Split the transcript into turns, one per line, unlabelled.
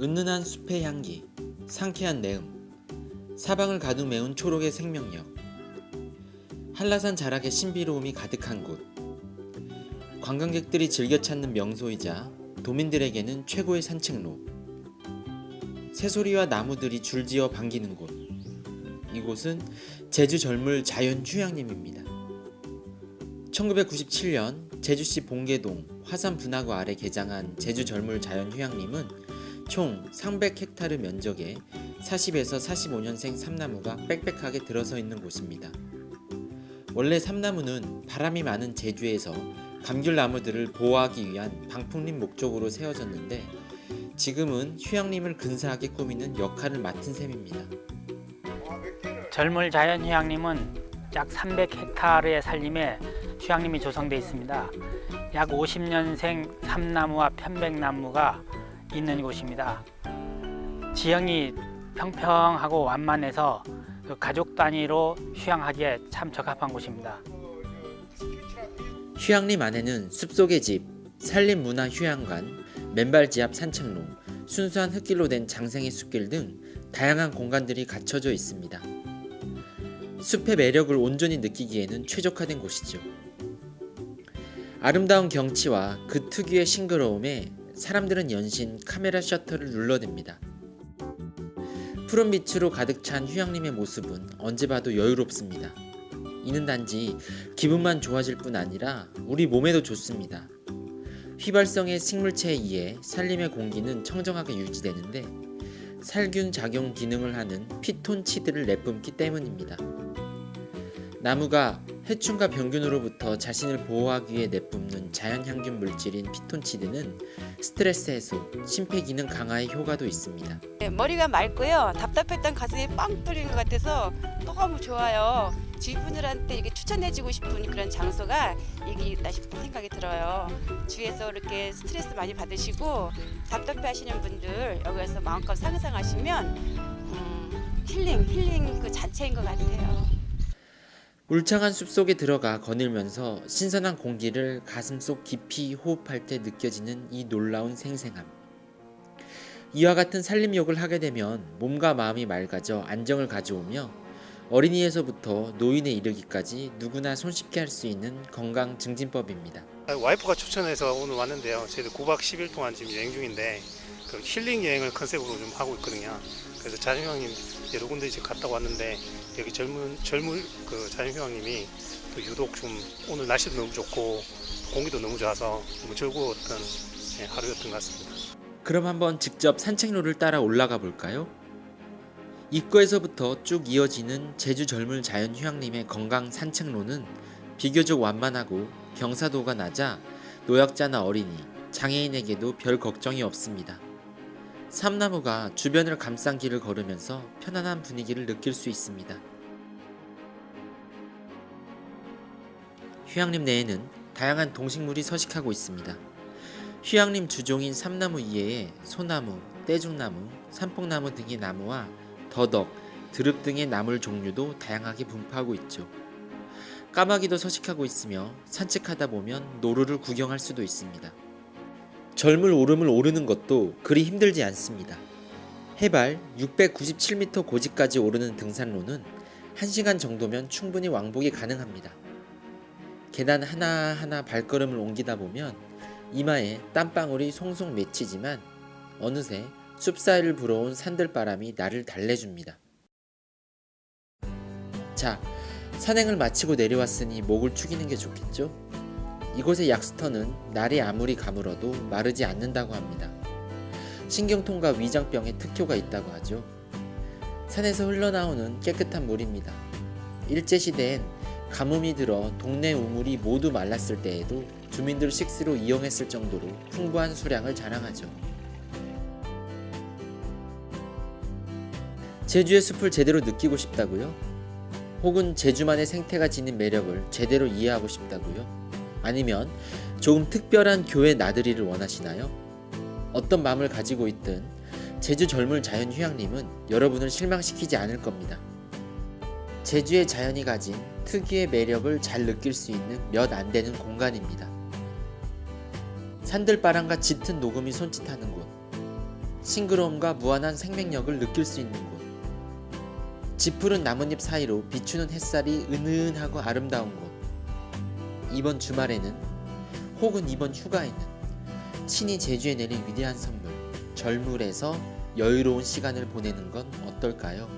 은은한 숲의 향기, 상쾌한 내음, 사방을 가득 메운 초록의 생명력, 한라산 자락의 신비로움이 가득한 곳, 관광객들이 즐겨 찾는 명소이자 도민들에게는 최고의 산책로, 새소리와 나무들이 줄지어 반기는 곳, 이곳은 제주 젊을 자연 휴양림입니다. 1997년 제주시 봉계동 화산 분화구 아래 개장한 제주 젊을 자연 휴양림은 총 300헥타르 면적에 40에서 45년생 삼나무가 빽빽하게 들어서 있는 곳입니다. 원래 삼나무는 바람이 많은 제주에서 감귤 나무들을 보호하기 위한 방풍림 목적으로 세워졌는데 지금은 휴양림을 근사하게 꾸미는 역할을 맡은 셈입니다.
젊을 자연 휴양림은 약 300헥타르의 산림에 휴양림이 조성되어 있습니다. 약 50년생 삼나무와 편백나무가 있는 곳입니다. 지형이 평평하고 완만해서 그 가족 단위로 휴양하기에 참 적합한 곳입니다.
휴양림 안에는 숲속의 집, 산림문화휴양관, 맨발지압 산책로, 순수한 흙길로 된 장생의 숲길 등 다양한 공간들이 갖춰져 있습니다. 숲의 매력을 온전히 느끼기에는 최적화된 곳이죠. 아름다운 경치와 그 특유의 싱그러움에 사람들은 연신 카메라 셔터를 눌러댑니다. 푸른 빛으로 가득 찬 휴양림의 모습은 언제 봐도 여유롭습니다. 이는 단지 기분만 좋아질 뿐 아니라 우리 몸에도 좋습니다. 휘발성의 식물체에 의해 산림의 공기는 청정하게 유지되는데 살균 작용 기능을 하는 피톤치드를 내뿜기 때문입니다. 나무가 해충과 병균으로부터 자신을 보호하기 위해 내뿜는 자연향균 물질인 피톤치드는 스트레스 해소, 심폐기능 강화의 효과도 있습니다.
네, 머리가 맑고요. 답답했던 가슴이 빵 뚫린 것 같아서 너무 좋아요. 주위분들한테 이렇게 추천해주고 싶은 그런 장소가 이게 있다 싶은 생각이 들어요. 주위에서 이렇게 스트레스 많이 받으시고 답답해하시는 분들 여기 와서 마음껏 상상하시면 음, 힐링, 힐링 그 자체인 것 같아요.
울창한 숲속에 들어가 거닐면서 신선한 공기를 가슴속 깊이 호흡할 때 느껴지는 이 놀라운 생생함. 이와 같은 산림욕을 하게 되면 몸과 마음이 맑아져 안정을 가져오며 어린이에서부터 노인에 이르기까지 누구나 손쉽게 할 수 있는 건강 증진법입니다.
아, 와이프가 추천해서 오늘 왔는데요. 저희들 9박 10일 동안 지금 여행 중인데 그 힐링 여행을 컨셉으로 좀 하고 있거든요. 그래서 자연휴양림 여러 군데 이제 갔다 왔는데 여기 젊은 젊은 그 자연휴양림이 또 유독 좀 오늘 날씨도 너무 좋고 공기도 너무 좋아서 너무 즐거웠던 예, 하루였던 것 같습니다.
그럼 한번 직접 산책로를 따라 올라가 볼까요? 입구에서부터 쭉 이어지는 제주 젊을 자연휴양림의 건강 산책로는 비교적 완만하고 경사도가 낮아 노약자나 어린이, 장애인에게도 별 걱정이 없습니다. 삼나무가 주변을 감싼 길을 걸으면서 편안한 분위기를 느낄 수 있습니다. 휴양림 내에는 다양한 동식물이 서식하고 있습니다. 휴양림 주종인 삼나무 이외에 소나무, 떼죽나무, 산뽕나무 등의 나무와 더덕, 드릅 등의 나물 종류도 다양하게 분포하고 있죠. 까마귀도 서식하고 있으며 산책하다 보면 노루를 구경할 수도 있습니다. 젊을 오름을 오르는 것도 그리 힘들지 않습니다. 해발 697m 고지까지 오르는 등산로는 1시간 정도면 충분히 왕복이 가능합니다. 계단 하나하나 발걸음을 옮기다 보면 이마에 땀방울이 송송 맺히지만 어느새 숲 사이를 불어온 산들바람이 나를 달래줍니다. 자, 산행을 마치고 내려왔으니 목을 축이는 게 좋겠죠? 이곳의 약수터는 날이 아무리 가물어도 마르지 않는다고 합니다. 신경통과 위장병에 특효가 있다고 하죠. 산에서 흘러나오는 깨끗한 물입니다. 일제시대엔 가뭄이 들어 동네 우물이 모두 말랐을 때에도 주민들 식수로 이용했을 정도로 풍부한 수량을 자랑하죠. 제주의 숲을 제대로 느끼고 싶다고요? 혹은 제주만의 생태가 지닌 매력을 제대로 이해하고 싶다고요? 아니면 조금 특별한 교회 나들이를 원하시나요? 어떤 마음을 가지고 있든 제주 젊을 자연 휴양림은 여러분을 실망시키지 않을 겁니다. 제주의 자연이 가진 특유의 매력을 잘 느낄 수 있는 몇 안 되는 공간입니다. 산들바람과 짙은 녹음이 손짓하는 곳, 싱그러움과 무한한 생명력을 느낄 수 있는 곳, 짙푸른 나뭇잎 사이로 비추는 햇살이 은은하고 아름다운 곳. 이번 주말에는 혹은 이번 휴가에는 친히 제주에 내린 위대한 선물, 절물에서 여유로운 시간을 보내는 건 어떨까요?